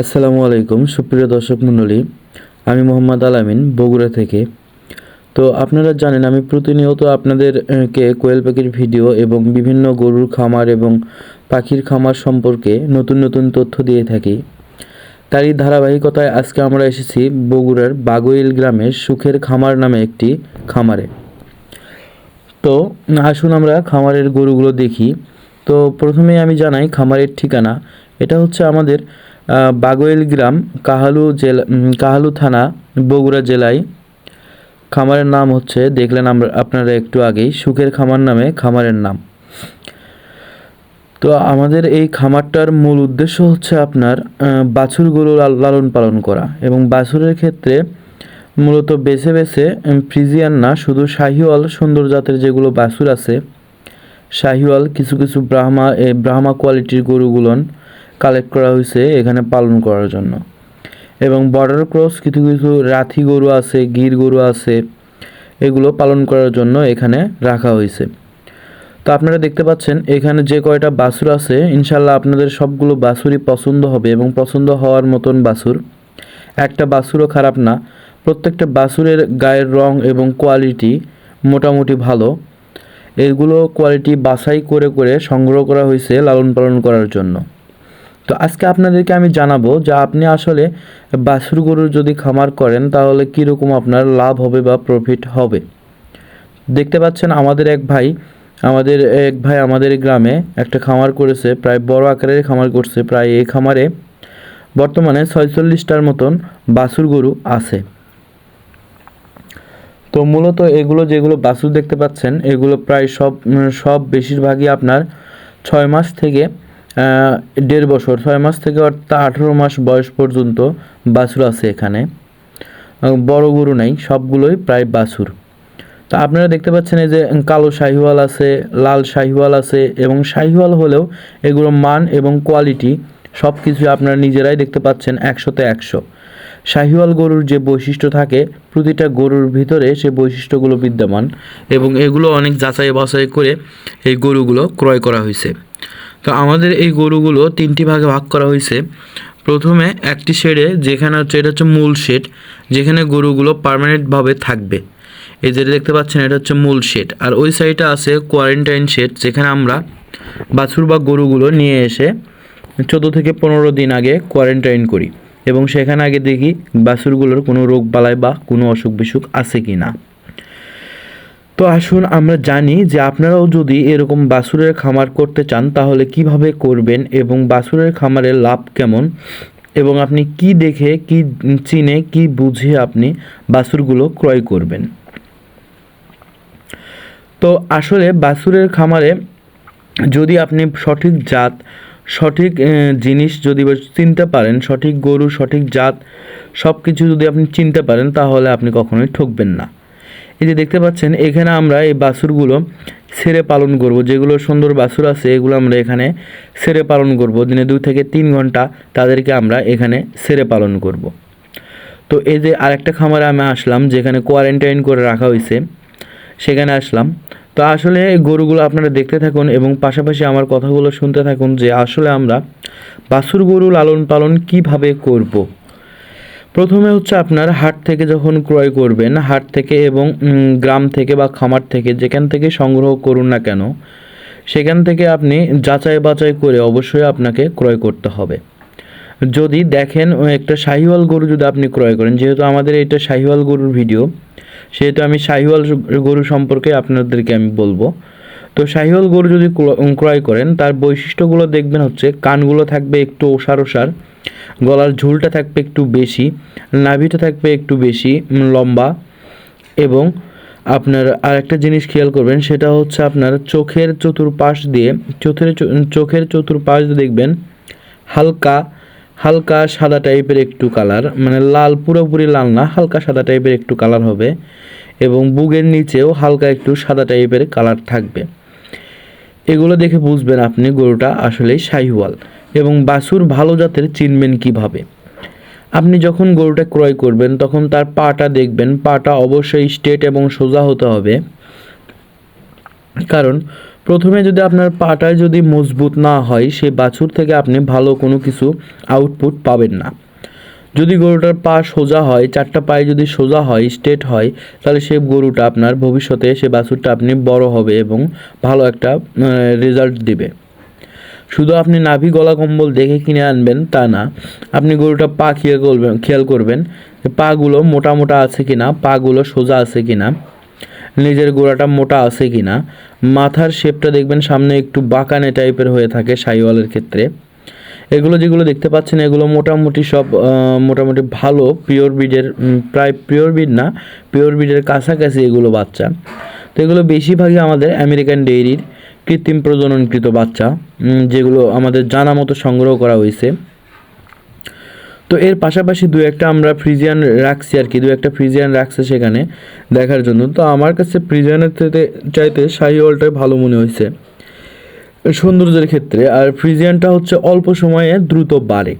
আসসালামু আলাইকুম, সুপ্রিয় দর্শক মণ্ডলী, আমি মোহাম্মদ আলামিন বগুড়া থেকে। তো আপনারা জানেন, আমি প্রতিনিয়ত আপনাদেরকে কোয়েল পাখির ভিডিও এবং বিভিন্ন গরুর খামার এবং পাখির খামার সম্পর্কে নতুন নতুন তথ্য দিয়ে থাকি। তারই ধারাবাহিকতায় আজকে আমরা এসেছি বগুড়ার বাগুইল গ্রামের সুখের খামার নামে একটি খামারে। তো আসুন আমরা খামারের গরুগুলো দেখি। তো প্রথমেই আমি জানাই খামারের ঠিকানা। এটা হচ্ছে আমাদের বাগোয়েল গ্রাম কাহালু জেলা কাহালু থানা বগুড়া জেলায়। খামারের নাম হচ্ছে দেখলেন আমরা আপনারা একটু আগেই সুখের খামার নামে খামারের নাম। তো আমাদের এই খামারটার মূল উদ্দেশ্য হচ্ছে আপনার আহ, বাছুর গরু লালন পালন করা এবং বাছুরের ক্ষেত্রে মূলত বেছে বেছে ফ্রিজিয়ান না শুধু শাহিওয়াল সুন্দর জাতের যেগুলো বাছুর আছে শাহিওয়াল কিছু কিছু ব্রাহ্মা ব্রাহ্মা কোয়ালিটির গরুগুলন কালেক্ট করা হয়েছে এখানে পালন করার জন্য। এবং বর্ডার ক্রস কিছু কিছু রাথি গরু আছে, গির গরু আছে, এগুলো পালন করার জন্য এখানে রাখা হয়েছে। তো আপনারা দেখতে পাচ্ছেন, এখানে যে কয়টা বাছুর আছে ইনশাল্লাহ আপনাদের সবগুলো বাছুরই পছন্দ হবে এবং পছন্দ হওয়ার মতন বাছুর। একটা বাছুরও খারাপ না, প্রত্যেকটা বাছুরের গায়ের রং এবং কোয়ালিটি মোটামুটি ভালো। এগুলো কোয়ালিটি বাছাই করে করে সংগ্রহ করা হয়েছে লালন পালন করার জন্য। তো আজকে আপনাদেরকে আমি জানাব যে আপনি আসলে বাছুর গরুর যদি খামার করেন, তাহলে কীরকম আপনার লাভ হবে বা প্রফিট হবে? দেখতে পাচ্ছেন আমাদের এক ভাই, আমাদের এক ভাই আমাদের গ্রামে একটা খামার করেছে, প্রায় বড় আকারের খামার করছে। প্রায় এই খামারে বর্তমানে ছয়চল্লিশটার মতন বাছুর গরু আছে। তো মূলত এগুলো যেগুলো বাছুর দেখতে পাচ্ছেন, এগুলো প্রায় সব সব বেশিরভাগই আপনার ছয় মাস থেকে দেড় বছর, ছয় মাস থেকে অর্থাৎ আঠেরো মাস বয়স পর্যন্ত বাছুর আছে এখানে। বড় গরু নেই, সবগুলোই প্রায় বাছুর। তো আপনারা দেখতে পাচ্ছেন এই যে কালো শাহিওয়াল আছে, লাল শাহিওয়াল আছে এবং শাহিওয়াল হলেও এগুলো মান এবং কোয়ালিটি সব কিছুই আপনারা নিজেরাই দেখতে পাচ্ছেন একশোতে একশো। শাহিওয়াল গরুর যে বৈশিষ্ট্য থাকে, প্রতিটা গরুর ভিতরে সে বৈশিষ্ট্যগুলো বিদ্যমান এবং এগুলো অনেক যাচাই বাছাই করে এই গরুগুলো ক্রয় করা হয়েছে। তো আমাদের এই গরুগুলো তিনটি ভাগে ভাগ করা হয়েছে। প্রথমে একটি শেডে যেখানে হচ্ছে এটা হচ্ছে মূল শেড, যেখানে গরুগুলো পার্মানেন্টভাবে থাকবে। এই যেটা দেখতে পাচ্ছেন, এটা হচ্ছে মূল শেড। আর ওই সাইডে আছে কোয়ারেন্টাইন শেড, যেখানে আমরা বাছুর বা গরুগুলো নিয়ে এসে চোদ্দ থেকে পনেরো দিন আগে কোয়ারেন্টাইন করি। এবং সেখানে আগে দেখি বাছুরগুলোর কোনো রোগ বালাই বা কোনো অসুখ বিসুখ আছে কি না তো আসুন আমরা জানি যে আপনারাও যদি এরকম বাছুরের খামার করতে চান, তাহলে কীভাবে করবেন এবং বাছুরের খামারের লাভ কেমন? এবং আপনি কি দেখে, কি চিনে, কি বুঝে আপনি বাছুরগুলো ক্রয় করবেন? তো আসলে বাছুরের খামারে যদি আপনি সঠিক জাত, সঠিক জিনিস যদি চিনতে পারেন, সঠিক গরু, সঠিক জাত সব কিছু যদি আপনি চিনতে পারেন, তাহলে আপনি কখনোই ঠকবেন না। এই যে দেখতে পাচ্ছেন, এখানে আমরা এই বাছুরগুলো সেরে পালন করব। যেগুলো সুন্দর বাছুর আছে, এগুলো আমরা এখানে সেরে পালন করব। দিনে দুই থেকে তিন ঘণ্টা তাদেরকে আমরা এখানে সেরে পালন করব। তো এই যে আরেকটা খামারে আমি আসলাম, যেখানে কোয়ারেন্টাইন করে রাখা হয়েছে, সেখানে আসলাম। তো আসলে গরুগুলো আপনারা দেখতে থাকুন এবং পাশাপাশি আমার কথাগুলো শুনতে থাকুন যে আসলে আমরা বাছুর গরু লালন পালন কীভাবে করব। প্রথমে হচ্ছে আপনার হাট থেকে যখন ক্রয় করবেন, হাট থেকে এবং গ্রাম থেকে বা খামার থেকে যেখান থেকে সংগ্রহ করুন না কেন, সেখান থেকে আপনি যাচাই বাছাই করে অবশ্যই আপনাকে ক্রয় করতে হবে। যদি দেখেন একটা শাহিওয়াল গরু যদি আপনি ক্রয় করেন, যেহেতু আমাদের এটা শাহিওয়াল গরুর ভিডিও, সেহেতু আমি শাহিওয়াল গরু সম্পর্কে আপনাদেরকে আমি বলব। তো শাহিওয়াল গরু যদি ক্রয় করেন, তার বৈশিষ্ট্যগুলো দেখবেন হচ্ছে, কানগুলো থাকবে একটু ওষার ওষার গলার ঝুলটা থাকবে একটু বেশি, নাভিটা থাকবে একটু বেশি লম্বা এবং আপনার আরেকটা জিনিস খেয়াল করবেন, সেটা হচ্ছে আপনার চোখের চতুর্পাশ দিয়ে, চোখের চোখের চতুর্পাশ দিয়ে দেখবেন হালকা হালকা সাদা টাইপের একটু কালার মানে লাল, পুরোপুরি লাল না, হালকা সাদা টাইপের একটু কালার হবে এবং বুগের নিচেও হালকা একটু সাদা টাইপের কালার থাকবে। এগুলো দেখে বুঝবেন আপনি গরুটা আসলেই শাহিওয়াল এবং বাছুর ভালো জাতের চিনবেন কীভাবে। আপনি যখন গরুটা ক্রয় করবেন, তখন তার পাটা দেখবেন। পাটা অবশ্যই স্ট্রেট এবং সোজা হতে হবে। কারণ, প্রথমে যদি আপনার পাটায় যদি মজবুত না হয় সেই বাছুর থেকে আপনি ভালো কোনো কিছু আউটপুট পাবেন না। যদি গরুটার পা সোজা হয়, চারটা পায়ে যদি সোজা হয় স্ট্রেট হয়, তাহলে সেই গরুটা আপনার ভবিষ্যতে সে বাছুরটা আপনি বড় হবে এবং ভালো একটা রেজাল্ট দিবে। শুধু আপনি নাভি গলা কম্বল দেখে কিনে আনবেন তা না, আপনি গরুটা পা খেয়াল করবেন খেয়াল করবেন পাগুলো মোটা মোটা আছে কিনা, পাগুলো সোজা আছে কিনা, নিজের গোড়াটা মোটা আছে কিনা, মাথার শেপটা দেখবেন সামনে একটু বাঁকানে টাইপের হয়ে থাকে সাইওয়ালের ক্ষেত্রে। এগুলো যেগুলো দেখতে পাচ্ছেন, এগুলো মোটামুটি সব মোটামুটি ভালো পিওর ব্রিডের প্রায় পিওর ব্রিড না পিওর ব্রিডের কাছাকাছি এগুলো বাচ্চা। তো এগুলো বেশিরভাগই আমাদের আমেরিকান ডেইরির কৃত্রিম প্রজননকৃত বাচ্চা যেগুলো আমাদের জানা মতো সংগ্রহ করা হয়েছে। তো এর পাশাপাশি দু একটা আমরা ফ্রিজিয়ান রাখছি আর কি, দু একটা ফ্রিজিয়ান রাখছে সেখানে দেখার জন্য। তো আমার কাছে ফ্রিজিয়ানের চাইতে শাহিওয়ালটাই ভালো মনে হয়েছে। সৌন্দর্যের ক্ষেত্রে, আর ফ্রিজিয়ানটা হচ্ছে অল্প সময়ে দ্রুত বাড়ে।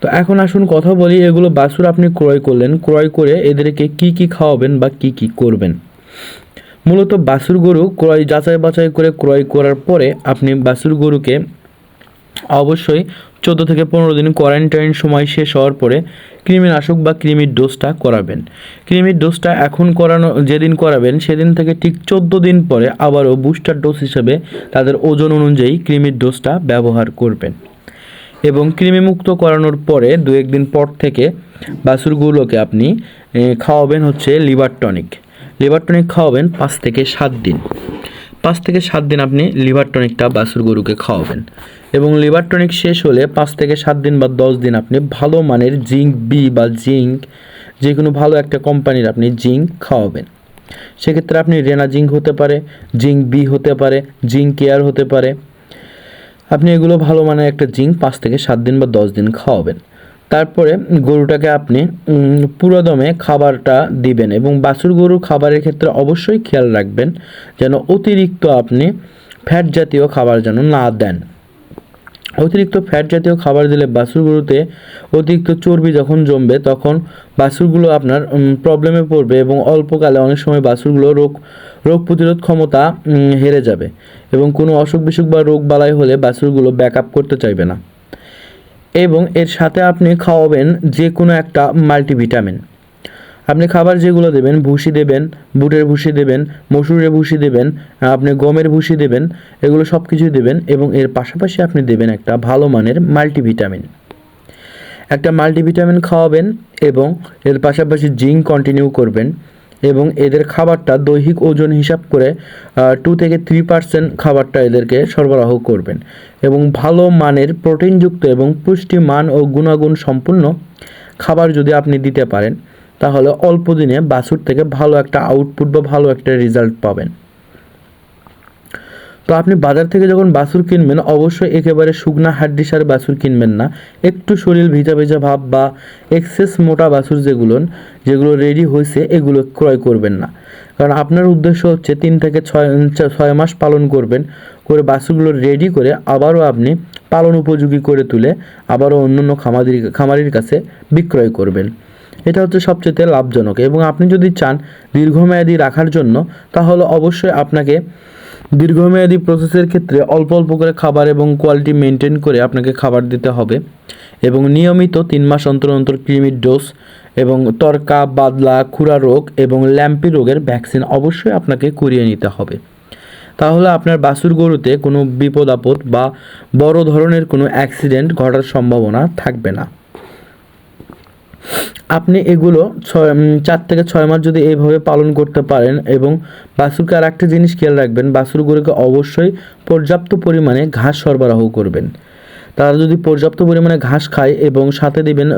তো এখন আসুন কথা বলি, এগুলো বাছুর আপনি ক্রয় করলেন, ক্রয় করে এদেরকে কি কি খাওয়াবেন বা কি কি করবেন? মূলত বাসুর গরু ক্রয় যাচাই বাছাই করে ক্রয় করার পরে আপনি বাসুর গরুকে অবশ্যই চোদ্দ থেকে পনেরো দিন কোয়ারেন্টাইন সময় শেষ হওয়ার পরে কৃমিনাশক বা কৃমির ডোজটা করাবেন। কৃমির ডোজটা এখন করানো, যেদিন করাবেন, সেদিন থেকে ঠিক চোদ্দ দিন পরে আবারও বুস্টার ডোজ হিসেবে তাদের ওজন অনুযায়ী কৃমির ডোজটা ব্যবহার করবেন। এবং কৃমিমুক্ত করানোর পরে দু একদিন পর থেকে বাছুরগুলোকে আপনি খাওয়াবেন হচ্ছে লিভার টনিক। লিভার টনিক খাওয়াবেন পাঁচ থেকে সাত দিন। পাঁচ থেকে সাত দিন আপনি লিভার টনিকটা বাছুর গরুকে খাওয়াবেন। এবং লিভার টনিক শেষ হলে পাঁচ থেকে সাত দিন বা দশ দিন আপনি ভালো মানের জিঙ্ক, বি বা জিঙ্ক যে কোনো ভালো একটা কোম্পানির আপনি জিঙ্ক খাওয়াবেন। সেক্ষেত্রে আপনি রেনা জিঙ্ক হতে পারে, জিঙ্ক বি হতে পারে, জিঙ্ক কেয়ার হতে পারে। আপনি এগুলো ভালো মানের একটা জিঙ্ক পাঁচ থেকে সাত দিন বা দশ দিন খাওয়াবেন। তারপরে গরুটাকে আপনি পুরোদমে খাবারটা দিবেন এবং বাছুর গরু খাবারের ক্ষেত্রে অবশ্যই খেয়াল রাখবেন যেন অতিরিক্ত আপনি ফ্যাট জাতীয় খাবার যেন না দেন। অতিরিক্ত ফ্যাট জাতীয় খাবার দিলে বাছুর গরুতে অতিরিক্ত চর্বি যখন জমবে তখন বাছুরগুলো আপনার প্রবলেমে পড়বে এবং অল্পকালে অনেক সময় বাছুরগুলো রোগ রোগ প্রতিরোধ ক্ষমতা হেরে যাবে এবং কোনো অসুখ বিসুখ বা রোগ বালাই হলে বাছুরগুলো ব্যাক আপ করতে চাইবে না। এবং এর সাথে আপনি খাওয়াবেন যে কোনো একটা মাল্টিভিটামিন। আপনি খাবার যেগুলো দেবেন, ভুসি দেবেন, বুটের ভুসি দেবেন, মসুরের ভুসি দেবেন, আপনি গমের ভুসি দেবেন, এগুলো সব কিছুই দেবেন এবং এর পাশাপাশি আপনি দেবেন একটা ভালো মানের মাল্টিভিটামিন। একটা মাল্টিভিটামিন খাওয়াবেন এবং এর পাশাপাশি জিঙ্ক কন্টিনিউ করবেন। এবং এদের খাবারটা দৈহিক ওজন হিসাব করে টু থেকে থ্রি পার্সেন্ট খাবারটা এদেরকে সরবরাহ করবেন। এবং ভালো মানের প্রোটিনযুক্ত এবং পুষ্টি মান ও গুণাগুণ সম্পূর্ণ খাবার যদি আপনি দিতে পারেন, তাহলে অল্প দিনে বাছুর থেকে ভালো একটা আউটপুট বা ভালো একটা রেজাল্ট পাবেন। তো আপনি বাজার থেকে যখন বাছুর কিনবেন, অবশ্যই একেবারে শুকনা হাড্ডিসার বাছুর কিনবেন না। একটু শরীর ভিজা ভিজা ভাব বা এক্সেস মোটা বাছুর যেগুলো যেগুলো রেডি হয়েছে, এগুলো ক্রয় করবেন না। কারণ আপনার উদ্দেশ্য হচ্ছে তিন থেকে ছয় ছয় মাস পালন করবেন, করে বাছুরগুলো রেডি করে আবারও আপনি পালন উপযোগী করে তুলে আবারও অন্য অন্য খামারির খামারির কাছে বিক্রয় করবেন। এটা হচ্ছে সবচেয়ে লাভজনক। এবং আপনি যদি চান দীর্ঘমেয়াদী রাখার জন্য, তাহলে অবশ্যই আপনাকে দীর্ঘমেয়াদী প্রসেসের ক্ষেত্রে অল্প অল্প করে খাবার এবং কোয়ালিটি মেনটেন করে আপনাকে খাবার দিতে হবে এবং নিয়মিত তিন মাস অন্তর অন্তর কৃমির ডোজ এবং তরকা, বাদলা, খুরা রোগ এবং ল্যাম্পি রোগের ভ্যাকসিন অবশ্যই আপনাকে করিয়ে নিতে হবে। তাহলে আপনার বাছুর গরুতে কোনো বিপদ আপদ বা বড় ধরনের কোনো অ্যাক্সিডেন্ট ঘটার সম্ভাবনা থাকবে না। আপনি এগুলো ছয় চার থেকে ছয় মাস যদি এইভাবে পালন করতে পারেন এবং বাছুরকে আর একটা জিনিস খেয়াল রাখবেন বাছুরগুলোকে অবশ্যই পর্যাপ্ত পরিমাণে ঘাস সরবরাহ করবেন। তারা যদি পর্যাপ্ত পরিমাণে ঘাস খায় এবং সাথে দিবেন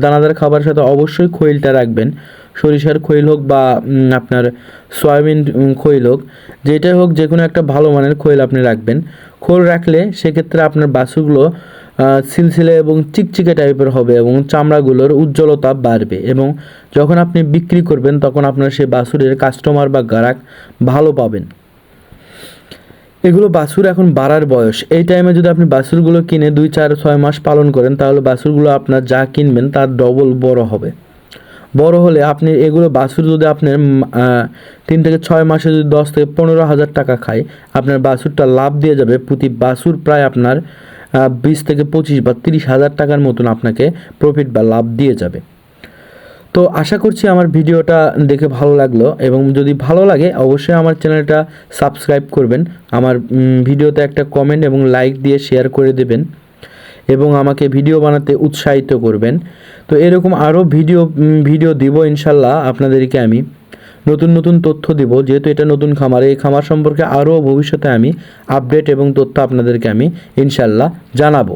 দানাদার খাবারের সাথে অবশ্যই খৈলটা রাখবেন। সরিষার খৈল হোক বা আপনার সয়াবিন খৈল হোক যেটাই হোক যে কোনো একটা ভালো মানের খৈল আপনি রাখবেন। খোল রাখলে সেক্ষেত্রে আপনার আহ, সিলসিলে এবং চিকচিকে টাইপের হবে এবং চামড়াগুলোর উজ্জ্বলতা বাড়বে এবং যখন আপনি বিক্রি করবেন তখন আপনার সেই বাছুরের কাস্টমার বা গ্রাহক ভালো পাবেন। এগুলো বাছুর এখন বাড়ার বয়স। এই টাইমে যদি আপনি বাছুরগুলো কিনে দুই, চার, ছয় মাস পালন করেন, তাহলে বাছুরগুলো আপনার যা কিনবেন তার ডবল বড় হবে। বড় হলে আপনি এগুলো বাছুর যদি আপনার তিন থেকে ছয় মাসে যদি দশ থেকে পনেরো হাজার টাকা খায়, আপনার বাছুরটা লাভ দিয়ে যাবে। প্রতি বাছুর প্রায় আপনার বিশ থেকে পঁচিশ বা তিরিশ হাজার টাকার মতন আপনাকে প্রফিট বা লাভ দিয়ে যাবে। তো আশা করছি আমার ভিডিওটা দেখে ভালো লাগল এবং যদি ভালো লাগে অবশ্যই আমার চ্যানেলটা সাবস্ক্রাইব করবেন, আমার ভিডিওতে একটা কমেন্ট এবং লাইক দিয়ে শেয়ার করে দেবেন এবং আমাকে ভিডিও বানাতে উৎসাহিত করবেন। তো এরকম আরও ভিডিও ভিডিও দিব ইনশাল্লাহ আপনাদেরকে আমি। নতুন নতুন তথ্য দিব, যেহেতু এটা নতুন খামার, এই খামার সম্পর্কে আরও ভবিষ্যতে আমি আপডেট এবং তথ্য আপনাদেরকে আমি ইনশাল্লাহ জানাব।